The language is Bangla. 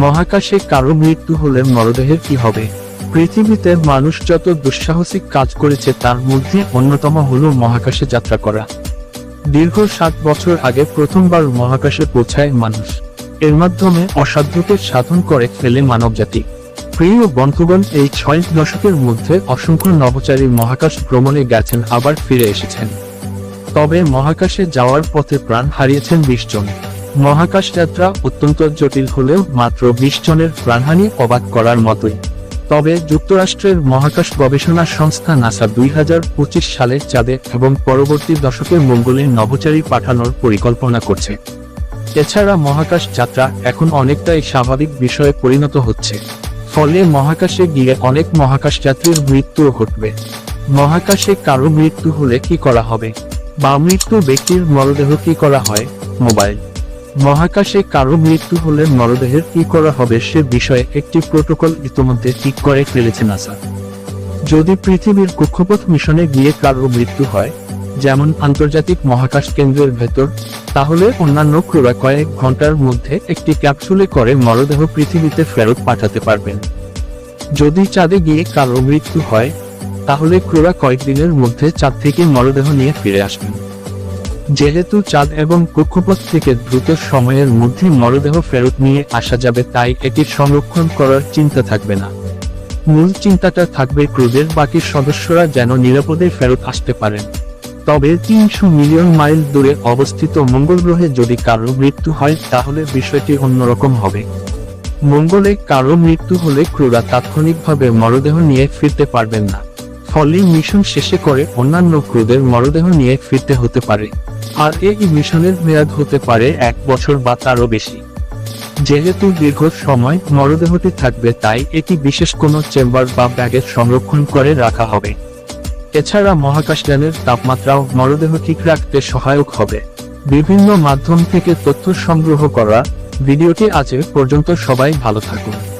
মহাকাশে কারও মৃত্যু হলে মরদেহের কি হবে? পৃথিবীতে মানুষ যত দুঃসাহসিক কাজ করেছে তার মধ্যে অন্যতম হল মহাকাশে যাত্রা করা। দীর্ঘ সাত বছর আগে প্রথমবার মহাকাশে পৌঁছায় মানুষ। এর মাধ্যমে অসাধ্যকে সাধন করে ফেলে মানবজাতি। প্রিয় বন্ধুগণ, এই ছয় দশকের মধ্যে অসংখ্য নভোচারী মহাকাশ ভ্রমণে গেছেন, আবার ফিরে এসেছেন। তবে মহাকাশে যাওয়ার পথে প্রাণ হারিয়েছেন বিশ জন। মহাকাশ যাত্রা অত্যন্ত জটিল হলেও মাত্র বিশ জনের প্রাণহানি অবাক করার মতোই। তবে যুক্তরাষ্ট্রের মহাকাশ গবেষণা সংস্থা নাসা দুই হাজার পঁচিশ সালে চাঁদে এবং পরবর্তী দশকে মঙ্গলে নভোচারী পাঠানোর পরিকল্পনা করছে। এছাড়া মহাকাশ যাত্রা এখন অনেকটাই স্বাভাবিক বিষয়ে পরিণত হচ্ছে। ফলে মহাকাশে গিয়ে অনেক মহাকাশ যাত্রীর মৃত্যুও ঘটবে। মহাকাশে কারও মৃত্যু হলে কি করা হবে? বা মৃত্যু ব্যক্তির মরদেহ কি করা হয়? মোবাইল মহাকাশে কারও মৃত্যু হলে মরদেহের কি করা হবে সে বিষয়ে একটি প্রোটোকল ইতিমধ্যে ঠিক করে ফেলেছে নাসা। যদি পৃথিবীর কক্ষপথ মিশনে গিয়ে কারও মৃত্যু হয়, যেমন আন্তর্জাতিক মহাকাশ কেন্দ্রের ভেতর, তাহলে অন্যান্য ক্রোড়া কয়েক ঘণ্টার মধ্যে একটি ক্যাপসুলে করে মরদেহ পৃথিবীতে ফেরত পাঠাতে পারবেন। যদি চাঁদে গিয়ে কারও মৃত্যু হয়, তাহলে ক্রোড়া কয়েকদিনের মধ্যে চাঁদ থেকে মরদেহ নিয়ে ফিরে আসবেন। যেহেতু চাঁদ এবং কক্ষপথ থেকে দ্রুত সময়ের মধ্যে মরদেহ ফেরত নিয়ে আসা যাবে, তাই এটি সংরক্ষণ করার চিন্তা থাকবে না। মূল চিন্তাটা থাকবে ক্রুদের বাকি সদস্যরা যেন নিরাপদে ফেরত আসতে পারেন। তবে তিনশো মিলিয়ন মাইল দূরে অবস্থিত মঙ্গল গ্রহে যদি কারও মৃত্যু হয়, তাহলে বিষয়টি অন্যরকম হবে। মঙ্গলে কারও মৃত্যু হলে ক্রুরা তাৎক্ষণিকভাবে মরদেহ নিয়ে ফিরতে পারবেন না। ফলে মিশন শেষে করে অন্যান্য ক্রুদের মরদেহ নিয়ে ফিরতে হতে পারে। আর এই মিশনের মেয়াদ হতে পারে এক বছর বা তারও বেশি। যেহেতু দীর্ঘ সময় মরদেহটি থাকবে, তাই এটি বিশেষ কোনো চেম্বার বা ব্যাগে সংরক্ষণ করে রাখা হবে। এছাড়া মহাকাশযানের তাপমাত্রাও মরদেহ ঠিক রাখতে সহায়ক হবে। বিভিন্ন মাধ্যম থেকে তথ্য সংগ্রহ করা ভিডিওটি আজ পর্যন্ত সবাই ভালো থাকুন।